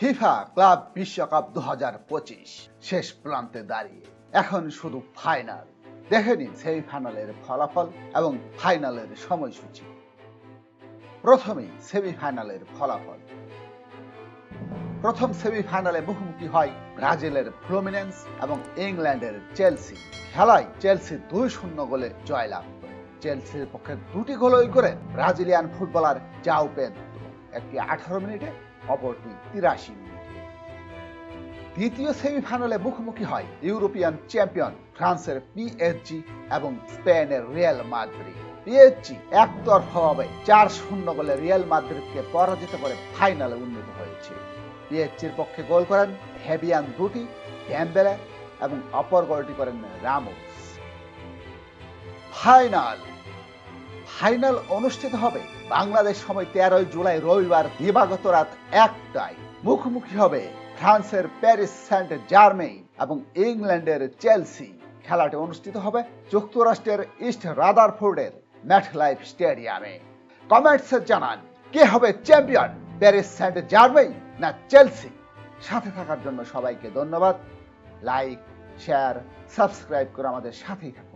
FIFA club বিশ্বকাপ দু হাজার পঁচিশ শেষ প্রান্তে দাঁড়িয়ে। এখন শুধু ফাইনাল। দেখে নিন সেমিফাইনালের ফলাফল এবং ফাইনালের সময়সূচি। প্রথমেই সেমিফাইনালের ফলাফল। প্রথম সেমিফাইনালে মুখোমুখি হয় ব্রাজিলের ফ্লোমিনেন্স এবং ইংল্যান্ডের চেলসি। খেলায় চেলসি দুই শূন্য গোলে জয়লাভ করে। চেলসির পক্ষে দুটি গোলই করে ব্রাজিলিয়ান ফুটবলার জাও পেদ্রো একটি আঠারো মিনিটে অপরটি তিরাশি মিনিটে। দ্বিতীয় সেমিফাইনালে মুখোমুখি হয় ইউরোপিয়ান চ্যাম্পিয়ন ফ্রান্সের পিএসজি এবং স্পেনের রিয়াল মাদ্রিদ। পিএসজি একতরফাভাবে চার শূন্য গোলে রিয়াল মাদ্রিদকে পরাজিত করে ফাইনালে উন্নীত হয়েছে। পিএসজির পক্ষে গোল করেন হেবিয়ান দুটি ড্যাম্বেলা এবং অপর গোলটি করেন রামোস। ফাইনাল ফাইনাল অনুষ্ঠিত হবে বাংলাদেশ সময় তেরোই জুলাই রবিবার দিবাগত রাত একটায়। মুখোমুখি হবে ফ্রান্সের প্যারিস সেন্ট জার্মেই এবং ইংল্যান্ডের চেলসি। খেলাটি অনুষ্ঠিত হবে যুক্তরাষ্ট্রের ইস্ট রাদারফোর্ডের ম্যাট লাইফ স্টেডিয়ামে। কমেন্টসে জানান, কে হবে চ্যাম্পিয়ন, প্যারিস সেন্ট জার্মেই না চেলসি? সাথে থাকার জন্য সবাইকে ধন্যবাদ। লাইক, শেয়ার, সাবস্ক্রাইব করে আমাদের সাথেই থাকুন।